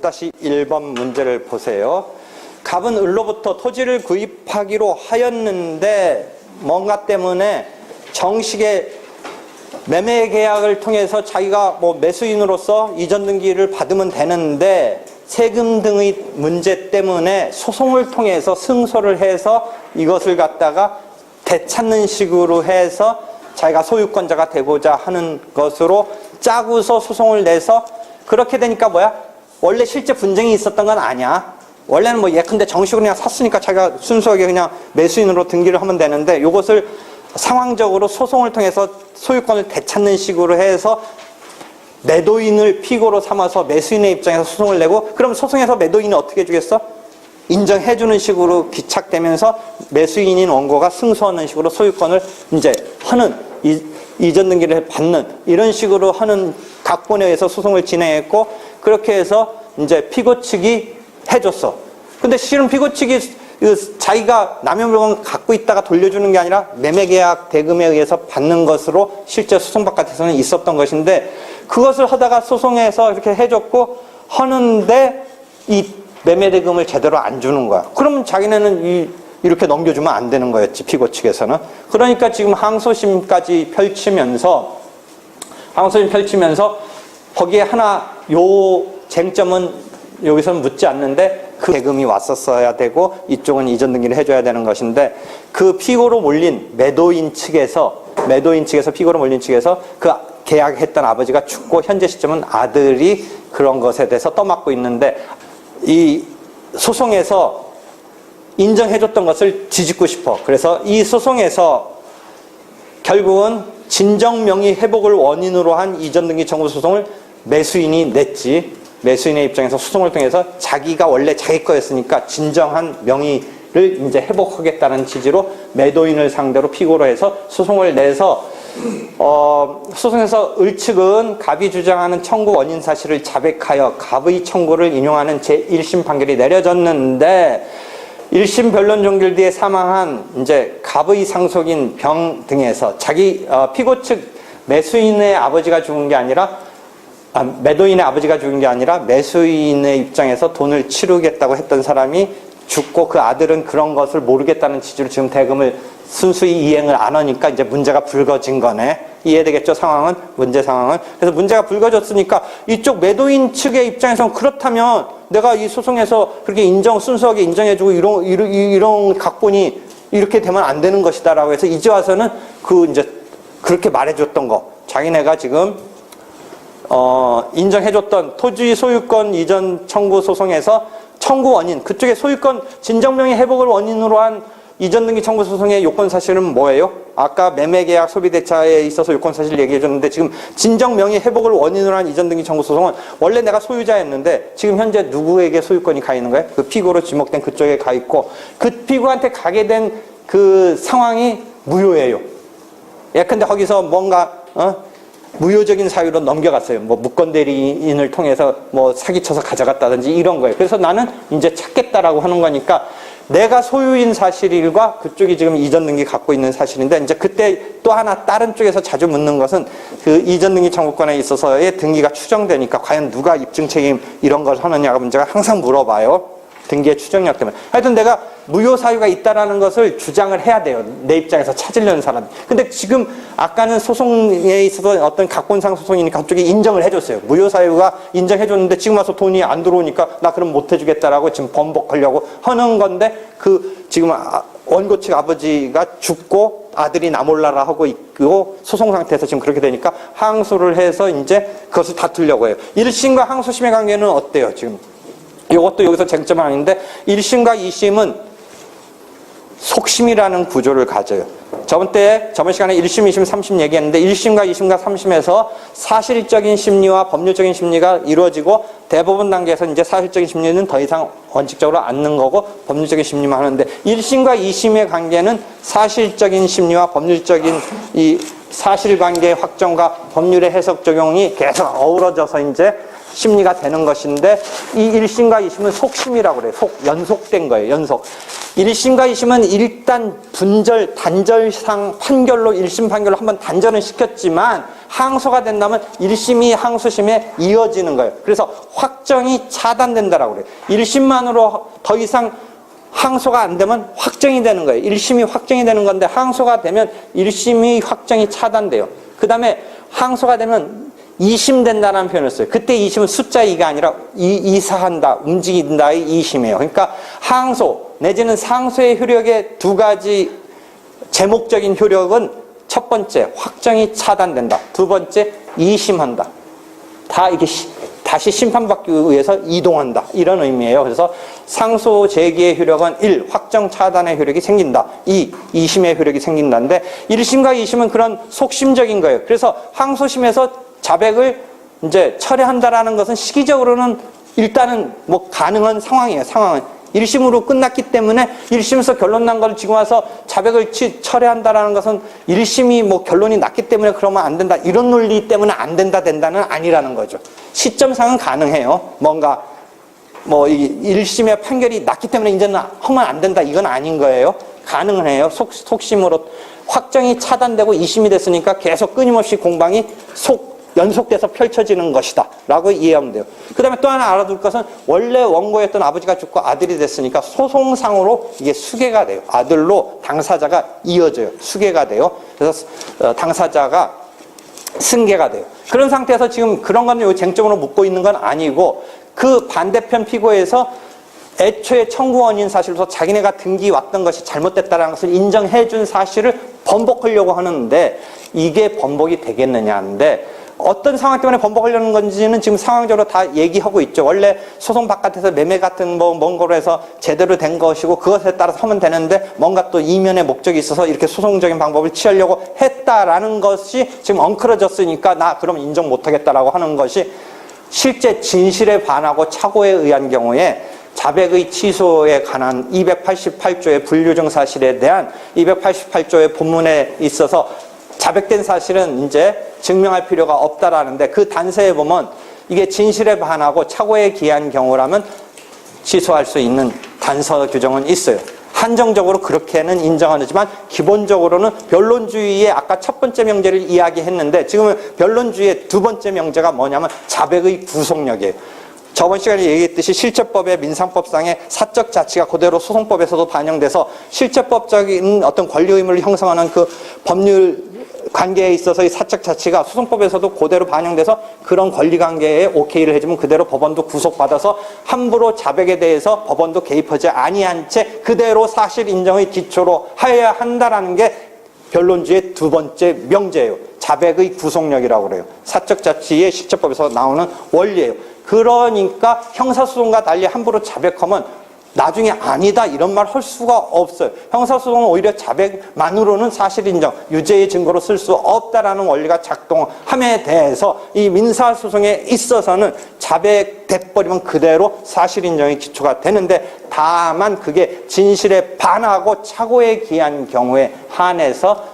다시 1번 문제를 보세요. 갑은 을로부터 토지를 구입하기로 하였는데 뭔가 때문에 정식의 매매 계약을 통해서 자기가 뭐 매수인으로서 이전 등기를 받으면 되는데 세금 등의 문제 때문에 소송을 통해서 승소를 해서 이것을 갖다가 되찾는 식으로 해서 자기가 소유권자가 되고자 하는 것으로 짜고서 소송을 내서 그렇게 되니까 뭐야? 원래 실제 분쟁이 있었던 건 아니야. 원래는 뭐 예컨대 정식으로 그냥 샀으니까 자기가 순수하게 그냥 매수인으로 등기를 하면 되는데 이것을 상황적으로 소송을 통해서 소유권을 되찾는 식으로 해서 매도인을 피고로 삼아서 매수인의 입장에서 소송을 내고 그럼 소송에서 매도인은 어떻게 해주겠어? 인정해주는 식으로 기착되면서 매수인인 원고가 승소하는 식으로 소유권을 이제 하는 이, 이전 등기를 받는 이런 식으로 하는 각본에 의해서 소송을 진행했고 그렇게 해서 이제 피고 측이 해줬어. 근데 실은 피고 측이 그 자기가 남의 물건 갖고 있다가 돌려주는 게 아니라 매매계약 대금에 의해서 받는 것으로 실제 소송 바깥에서는 있었던 것인데 그것을 하다가 소송에서 이렇게 해줬고 하는데 이 매매 대금을 제대로 안 주는 거야. 그러면 자기네는 이, 이렇게 넘겨주면 안 되는 거였지, 피고 측에서는. 그러니까 지금 항소심까지 펼치면서, 항소심 펼치면서 거기에 하나, 요 쟁점은 여기서는 묻지 않는데 그 대금이 왔었어야 되고 이쪽은 이전 등기를 해줘야 되는 것인데 그 피고로 몰린 매도인 측에서 매도인 측에서 피고로 몰린 측에서 그 계약했던 아버지가 죽고 현재 시점은 아들이 그런 것에 대해서 떠맡고 있는데 이 소송에서 인정해줬던 것을 뒤집고 싶어. 그래서 이 소송에서 결국은 진정명의 회복을 원인으로 한 이전 등기 청구 소송을 매수인이 냈지. 매수인의 입장에서 소송을 통해서 자기가 원래 자기 거였으니까 진정한 명의를 이제 회복하겠다는 취지로 매도인을 상대로 피고로 해서 소송을 내서 어, 소송에서 을측은 갑이 주장하는 청구 원인 사실을 자백하여 갑의 청구를 인용하는 제1심 판결이 내려졌는데 1심 변론 종결 뒤에 사망한 이제 갑의 상속인 병 등에서 자기 어, 피고 측 매수인의 아버지가 죽은 게 아니라 아, 매도인의 아버지가 죽은 게 아니라 매수인의 입장에서 돈을 치르겠다고 했던 사람이 죽고 그 아들은 그런 것을 모르겠다는 취지로 지금 대금을 순수히 이행을 안 하니까 이제 문제가 불거진 거네. 이해되겠죠? 상황은? 문제 상황은. 그래서 문제가 불거졌으니까 이쪽 매도인 측의 입장에서는 그렇다면 내가 이 소송에서 그렇게 인정, 순수하게 인정해주고 이런, 이런, 이런 각본이 이렇게 되면 안 되는 것이다라고 해서 이제 와서는 그 이제 그렇게 말해줬던 거. 자기네가 지금 어, 인정해줬던 토지 소유권 이전 청구 소송에서 청구 원인, 그쪽에 소유권 진정명의 회복을 원인으로 한 이전 등기 청구 소송의 요건 사실은 뭐예요? 아까 매매 계약 소비 대차에 있어서 요건 사실 얘기해 줬는데 지금 진정 명의 회복을 원인으로 한 이전 등기 청구 소송은 원래 내가 소유자였는데 지금 현재 누구에게 소유권이 가 있는 거예요? 그 피고로 지목된 그쪽에 가 있고 그 피고한테 가게 된 그 상황이 무효예요. 예컨대 거기서 뭔가 어? 무효적인 사유로 넘겨갔어요. 뭐 무권 대리인을 통해서 뭐 사기쳐서 가져갔다든지 이런 거예요. 그래서 나는 이제 찾겠다라고 하는 거니까 내가 소유인 사실과 그쪽이 지금 이전 등기 갖고 있는 사실인데 이제 그때 또 하나 다른 쪽에서 자주 묻는 것은 그 이전 등기 청구권에 있어서의 등기가 추정되니까 과연 누가 입증 책임 이런 걸 하느냐가 문제가 항상 물어봐요. 등기의 추정력 때문에. 하여튼 내가 무효 사유가 있다라는 것을 주장을 해야 돼요. 내 입장에서 찾으려는 사람이. 근데 지금 아까는 소송에 있어서 어떤 각본상 소송이니까 그쪽이 인정을 해줬어요. 무효 사유가 인정해줬는데 지금 와서 돈이 안 들어오니까 나 그럼 못 해주겠다라고 지금 번복하려고 하는 건데 그 지금 아- 원고 측 아버지가 죽고 아들이 나몰라라 하고 있고 소송 상태에서 지금 그렇게 되니까 항소를 해서 이제 그것을 다투려고 해요. 1심과 항소심의 관계는 어때요, 지금? 이것도 여기서 쟁점 아닌데 1심과 2심은 속심이라는 구조를 가져요. 저번 때 저번 시간에 1심, 2심, 3심 얘기했는데 1심과 2심과 3심에서 사실적인 심리와 법률적인 심리가 이루어지고 대법원 단계에서 이제 사실적인 심리는 더 이상 원칙적으로 않는 거고 법률적인 심리만 하는데 1심과 2심의 관계는 사실적인 심리와 법률적인 이 사실관계 확정과 법률의 해석 적용이 계속 어우러져서 이제 심리가 되는 것인데 이 1심과 2심은 속심이라고 그래요. 속, 연속된 거예요. 연속. 1심과 2심은 일단 분절, 단절상 판결로 1심 판결로 한번 단절은 시켰지만 항소가 된다면 1심이 항소심에 이어지는 거예요. 그래서 확정이 차단된다라고 그래요. 1심만으로 더 이상 항소가 안 되면 확정이 되는 거예요. 1심이 확정이 되는 건데 항소가 되면 1심이 확정이 차단돼요. 그 다음에 항소가 되면 2심 된다는 표현을 써요. 그때 2심은 숫자 2가 아니라 이, 이사한다, 움직인다의 2심이에요. 그러니까 항소 내지는 상소의 효력의 두 가지 제목적인 효력은 첫 번째 확정이 차단된다. 두 번째 2심한다. 다 이게 시- 다시 심판받기 위해서 이동한다. 이런 의미예요. 그래서 상소 제기의 효력은 1. 확정 차단의 효력이 생긴다. 2. 2심의 효력이 생긴다는데 1심과 2심은 그런 속심적인 거예요. 그래서 항소심에서 자백을 이제 철회한다라는 것은 시기적으로는 일단은 뭐 가능한 상황이에요. 상황은. 1심으로 끝났기 때문에 1심에서 결론 난 걸 지금 와서 자백을 치, 철회한다라는 것은 1심이 뭐 결론이 났기 때문에 그러면 안 된다. 이런 논리 때문에 안 된다, 된다는 아니라는 거죠. 시점상은 가능해요. 뭔가 뭐이 1심의 판결이 났기 때문에 이제는 하면 안 된다. 이건 아닌 거예요. 가능은 해요. 속, 속심으로 확정이 차단되고 2심이 됐으니까 계속 끊임없이 공방이 속 연속돼서 펼쳐지는 것이다. 라고 이해하면 돼요. 그 다음에 또 하나 알아둘 것은 원래 원고였던 아버지가 죽고 아들이 됐으니까 소송상으로 이게 수계가 돼요. 아들로 당사자가 이어져요. 수계가 돼요. 그래서 어, 당사자가 승계가 돼요. 그런 상태에서 지금 그런 거는 요 쟁점으로 묻고 있는 건 아니고 그 반대편 피고에서 애초에 청구원인 사실로서 자기네가 등기 왔던 것이 잘못됐다는 것을 인정해 준 사실을 번복하려고 하는데 이게 번복이 되겠느냐 하는데 어떤 상황 때문에 번복하려는 건지는 지금 상황적으로 다 얘기하고 있죠. 원래 소송 바깥에서 매매 같은 뭐 뭔 거로 해서 제대로 된 것이고 그것에 따라서 하면 되는데 뭔가 또 이면의 목적이 있어서 이렇게 소송적인 방법을 취하려고 했다라는 것이 지금 엉클어졌으니까 나 그럼 인정 못 하겠다라고 하는 것이 실제 진실에 반하고 착오에 의한 경우에 자백의 취소에 관한 288조의 분류정 사실에 대한 288조의 본문에 있어서 자백된 사실은 이제 증명할 필요가 없다라는데 그 단서에 보면 이게 진실에 반하고 착오에 기한 경우라면 취소할 수 있는 단서 규정은 있어요. 한정적으로 그렇게는 인정하지만 기본적으로는 변론주의의 아까 첫 번째 명제를 이야기했는데 지금은 변론주의의 두 번째 명제가 뭐냐면 자백의 구속력이에요. 저번 시간에 얘기했듯이 실체법의 민상법상의 사적 자치가 그대로 소송법에서도 반영돼서 실체법적인 어떤 권리 의무를 형성하는 그 법률 관계에 있어서의 사적 자치가 소송법에서도 그대로 반영돼서 그런 권리 관계에 오케이를 해주면 그대로 법원도 구속받아서 함부로 자백에 대해서 법원도 개입하지 아니한 채 그대로 사실 인정의 기초로 하여야 한다라는 게 변론주의 두 번째 명제예요. 자백의 구속력이라고 그래요. 사적 자치의 실체법에서 나오는 원리예요. 그러니까 형사소송과 달리 함부로 자백하면 나중에 아니다 이런 말 할 수가 없어요. 형사소송은 오히려 자백만으로는 사실 인정, 유죄의 증거로 쓸 수 없다라는 원리가 작동함에 대해서 이 민사소송에 있어서는 자백돼버리면 그대로 사실 인정의 기초가 되는데 다만 그게 진실에 반하고 착오에 기한 경우에 한해서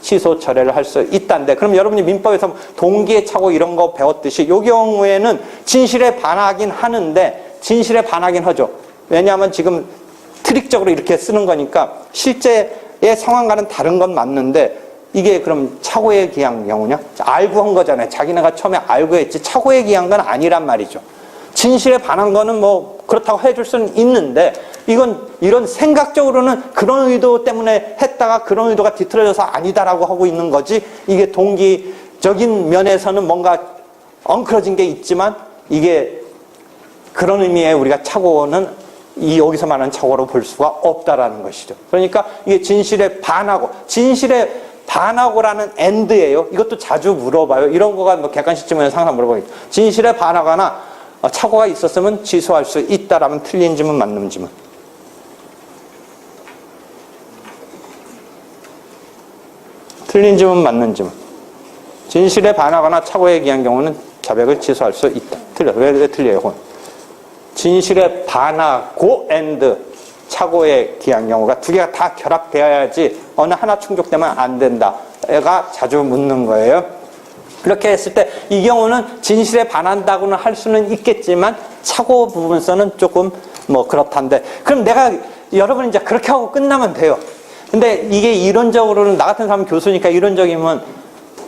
취소 철회를 할 수 있다는데 그럼 여러분이 민법에서 동기의 착오 이런 거 배웠듯이 이 경우에는 진실에 반하긴 하는데 진실에 반하긴 하죠. 왜냐하면 지금 트릭적으로 이렇게 쓰는 거니까 실제의 상황과는 다른 건 맞는데 이게 그럼 착오에 기한 경우냐? 알고 한 거잖아요. 자기네가 처음에 알고 했지 착오에 기한 건 아니란 말이죠. 진실에 반한 거는 뭐 그렇다고 해줄 수는 있는데 이건 이런 생각적으로는 그런 의도 때문에 했다가 그런 의도가 뒤틀어져서 아니다라고 하고 있는 거지 이게 동기적인 면에서는 뭔가 엉클어진 게 있지만 이게 그런 의미의 우리가 착오는 이 여기서 말하는 착오로 볼 수가 없다라는 것이죠. 그러니까 이게 진실에 반하고 진실에 반하고라는 엔드예요. 이것도 자주 물어봐요. 이런 거가 뭐 객관식 질문에서 항상 물어보겠죠. 진실에 반하거나 어, 착오가 있었으면 취소할 수 있다라면 틀린 질문 맞는 질문. 틀린 질문 맞는 질문. 진실에 반하거나 착오에 기한 경우는 자백을 취소할 수 있다. 틀려. 왜, 왜 틀려요? 그건? 진실에 반하고 엔드 착오에 기한 경우가 두 개가 다 결합되어야지 어느 하나 충족되면 안 된다. 애가 자주 묻는 거예요. 그렇게 했을 때 이 경우는 진실에 반한다고는 할 수는 있겠지만 착오 부분에서는 조금 뭐 그렇단데 그럼 내가 여러분 이제 그렇게 하고 끝나면 돼요. 근데 이게 이론적으로는 나 같은 사람 교수니까 이론적이면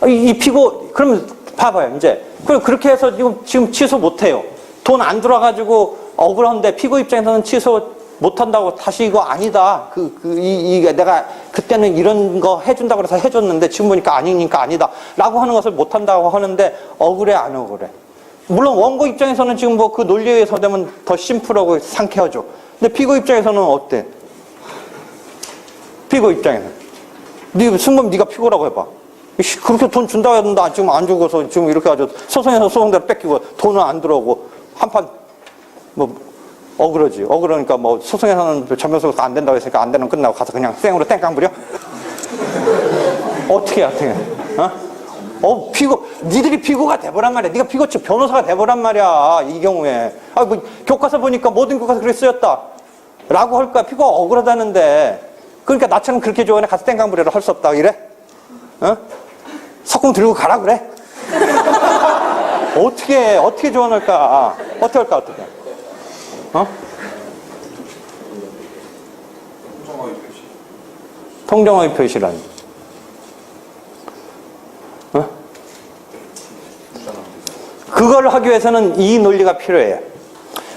이, 이 피고 그러면 봐봐요 이제 그럼 그렇게 해서 지금 취소 못 해요. 돈 안 들어가지고 억울한데 피고 입장에서는 취소 못 한다고 다시 이거 아니다. 그, 그, 이, 이, 내가 그때는 이런 거 해준다고 해서 해줬는데 지금 보니까 아니니까 아니다. 라고 하는 것을 못 한다고 하는데 억울해, 안 억울해? 물론 원고 입장에서는 지금 뭐 그 논리에 의해서 되면 더 심플하고 상쾌하죠. 근데 피고 입장에서는 어때? 피고 입장에는. 네, 승범 네가 피고라고 해봐. 그렇게 돈 준다고 했는데 지금 안 주고서 지금 이렇게 아주 소송에서 소송대로 뺏기고 돈은 안 들어오고 한판 뭐 억울하지. 억울하니까 뭐 소송에서는 전면소가 안 된다고 했으니까 안 되는 끝나고 가서 그냥 생으로 땡깡 부려? 어떻게 해, 어떻게 해? 어? 어, 피고, 니들이 피고가 돼보란 말이야. 네가 피고 측 변호사가 돼보란 말이야. 이 경우에. 아, 뭐, 교과서 보니까 모든 교과서 그래 쓰였다. 라고 할 거야. 피고가 억울하다는데. 그러니까 나처럼 그렇게 좋아하네. 가서 땡깡 부려라 할 수 없다. 이래? 어? 석궁 들고 가라 그래? 어떻게, 해? 어떻게 조언할까? 어떻게 할까, 어떻게. 어? 통정의 표시라니. 어? 그걸 하기 위해서는 이 논리가 필요해요.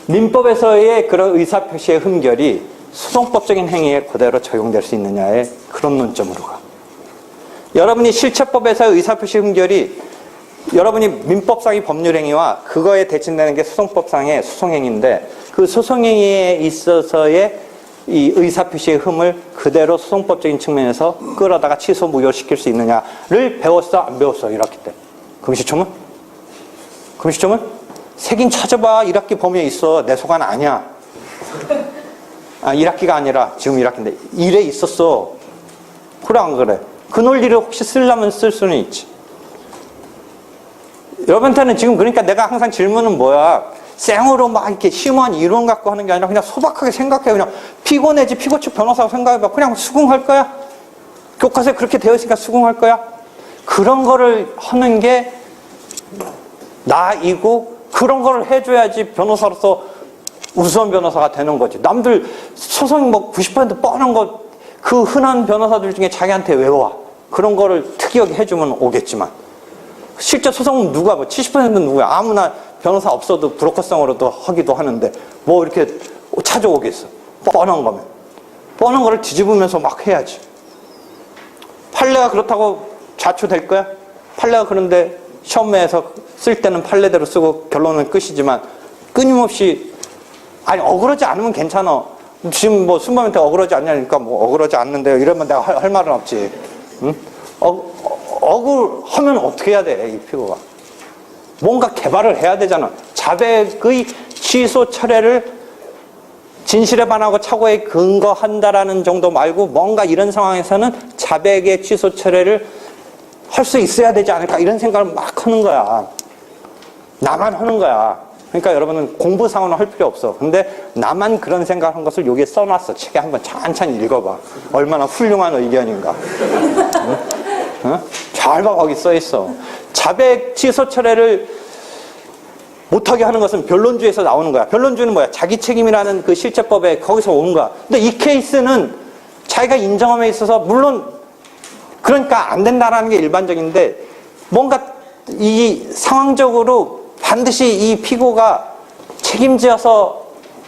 민법에서의 그런 의사표시의 흠결이 수송법적인 행위에 그대로 적용될 수 있느냐의 그런 논점으로 가. 여러분이 실체법에서의 의사표시 흠결이 여러분이 민법상의 법률행위와 그거에 대칭되는 게 수송법상의 수송행위인데 그 수송행위에 있어서의 이 의사표시의 흠을 그대로 수송법적인 측면에서 끌어다가 취소 무효시킬 수 있느냐를 배웠어 안 배웠어? 1학기 때 금시초문? 금시초문? 색인 찾아봐. 1학기 범위에 있어. 내 소관 아니야. 아 1학기가 아니라 지금 1학기인데 1에 있었어. 그래 안 그래? 그 논리를 혹시 쓰려면 쓸 수는 있지 여러분한테는 지금 그러니까 내가 항상 질문은 뭐야? 생으로 막 이렇게 심오한 이론 갖고 하는 게 아니라 그냥 소박하게 생각해. 그냥 피고내지 피고 측 변호사고 생각해봐. 그냥 수긍할 거야? 교과서에 그렇게 되어 있으니까 수긍할 거야? 그런 거를 하는 게 나이고 그런 거를 해줘야지 변호사로서 우수한 변호사가 되는 거지. 남들 소송 뭐 90% 뻔한 거 그 흔한 변호사들 중에 자기한테 외워 그런 거를 특이하게 해주면 오겠지만 실제 소송은 누가 뭐 70%는 누구야 아무나 변호사 없어도 브로커성으로도 하기도 하는데 뭐 이렇게 찾아오겠어. 뻔한 거면. 뻔한 거를 뒤집으면서 막 해야지. 판례가 그렇다고 자초될 거야? 판례가 그런데 시험에서 쓸 때는 판례대로 쓰고 결론은 끝이지만 끊임없이 아니 억울하지 않으면 괜찮아. 지금 뭐 순범한테 억울하지 않냐니까 뭐 억울하지 않는데요. 이러면 내가 할, 할 말은 없지. 응? 어, 어, 억울하면 어떻게 해야 돼, 이 피고가. 뭔가 개발을 해야 되잖아. 자백의 취소 철회를 진실에 반하고 착오에 근거한다라는 정도 말고 뭔가 이런 상황에서는 자백의 취소 철회를 할 수 있어야 되지 않을까 이런 생각을 막 하는 거야. 나만 하는 거야. 그러니까 여러분은 공부상은 할 필요 없어. 근데 나만 그런 생각을 한 것을 여기에 써놨어. 책에 한번 찬찬히 읽어봐. 얼마나 훌륭한 의견인가. 응? 응? 잘 봐, 거기 써 있어. 자백 취소 철회를 못하게 하는 것은 변론주에서 나오는 거야. 변론주는 뭐야? 자기 책임이라는 그 실체법에 거기서 오는 거야. 근데 이 케이스는 자기가 인정함에 있어서 물론 그러니까 안 된다라는 게 일반적인데 뭔가 이 상황적으로 반드시 이 피고가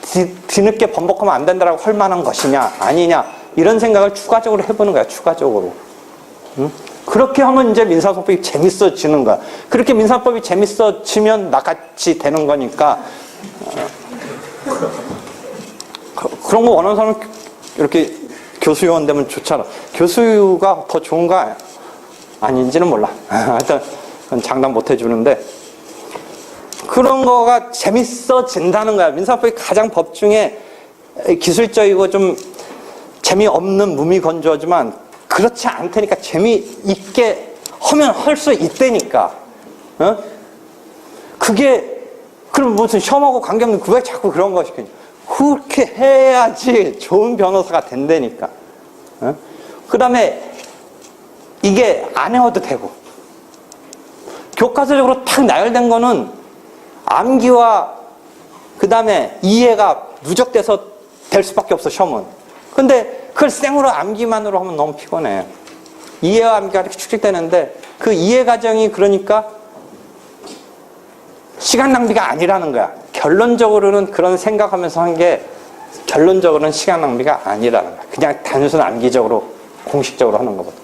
뒤, 뒤늦게 번복하면 안 된다라고 할 만한 것이냐 아니냐 이런 생각을 추가적으로 해보는 거야. 추가적으로. 응? 그렇게 하면 이제 민사소법이 재밌어지는 거야. 그렇게 민사법이 재밌어지면 나같이 되는 거니까 어, 그런 거 원하는 사람은 이렇게 교수 요원 되면 좋잖아. 교수가 더 좋은가 아닌지는 몰라. 하여튼 장담 못 해주는데 그런 거가 재밌어진다는 거야. 민사법이 가장 법 중에 기술적이고 좀 재미없는 무미건조하지만 그렇지 않다니까 재미있게 하면 할 수 있다니까. 어? 그게 그럼 무슨 시험하고 관계없는 그왜 자꾸 그런 거 시키냐 그렇게 해야지 좋은 변호사가 된다니까. 어? 그 다음에 이게 안 해도 되고. 교과서적으로 탁 나열된 거는 암기와 그 다음에 이해가 누적돼서 될 수밖에 없어 시험은. 근데 그걸 생으로 암기만으로 하면 너무 피곤해. 이해와 암기가 이렇게 축적되는데 그 이해 과정이 그러니까 시간 낭비가 아니라는 거야. 결론적으로는 그런 생각하면서 한 게 결론적으로는 시간 낭비가 아니라는 거야. 그냥 단순 암기적으로 공식적으로 하는 거거든.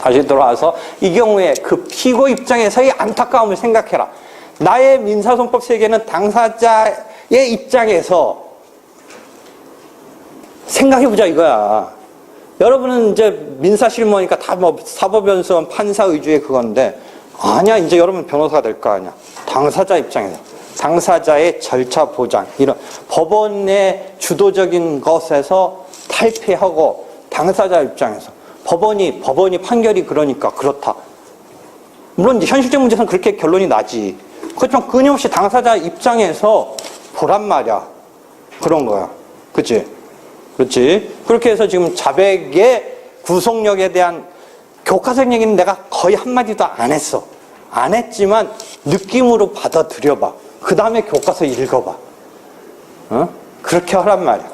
다시 돌아와서 이 경우에 그 피고 입장에서의 안타까움을 생각해라. 나의 민사소송법 세계는 당사자의 입장에서 생각해보자 이거야. 여러분은 이제 민사실무니까 다 뭐 사법연수원 판사 위주의 그건데 아니야 이제 여러분 변호사가 될 거 아니야. 당사자 입장에서 당사자의 절차 보장 이런 법원의 주도적인 것에서 탈피하고 당사자 입장에서 법원이 법원이 판결이 그러니까 그렇다. 물론 이제 현실적 문제에서는 그렇게 결론이 나지. 그렇지만 끊임없이 당사자 입장에서 보란 말이야. 그런 거야. 그치? 그렇지? 그렇게 해서 지금 자백의 구속력에 대한 교과서 얘기는 내가 거의 한마디도 안 했어. 안 했지만 느낌으로 받아들여봐. 그 다음에 교과서 읽어봐. 어? 그렇게 하란 말이야.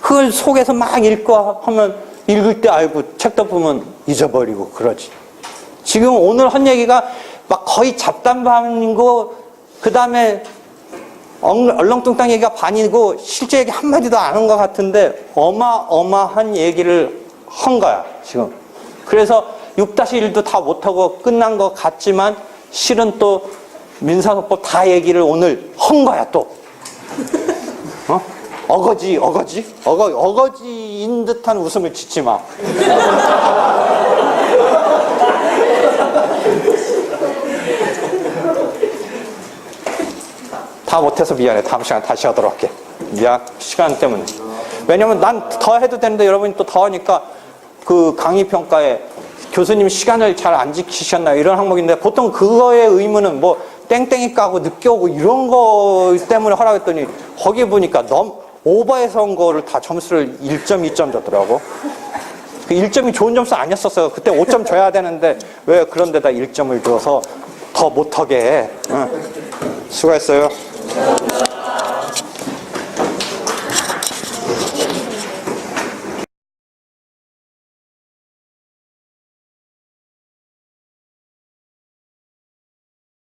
그걸 속에서 막 읽고 하면 읽을 때 알고 책 덮으면 잊어버리고 그러지. 지금 오늘 한 얘기가 막 거의 잡담반이고 그 다음에 얼렁뚱땅 얘기가 반이고 실제 얘기 한마디도 안 한 것 같은데 어마어마한 얘기를 한 거야 지금. 그래서 6-1도 다 못하고 끝난 것 같지만 실은 또 민사소법 다 얘기를 오늘 한 거야 또. 어? 어거지 어거지 어거 어거지인 듯한 웃음을 짓지 마. 다 못해서 미안해. 다음 시간 다시 하도록 할게. 미안. 시간 때문에. 왜냐면 난 더 해도 되는데 여러분이 또 더 하니까 그 강의 평가에 교수님 시간을 잘 안 지키셨나요? 이런 항목인데 보통 그거의 의무는 뭐 땡땡이 까고 늦게 오고 이런 거 때문에 하라고 했더니 거기 보니까 너무 오버해서 온 거를 다 점수를 1점, 2점 줬더라고. 그 1점이 좋은 점수 아니었었어요. 그때 5점 줘야 되는데 왜 그런 데다 1점을 줘서 더 못하게 해. 응. 수고했어요. So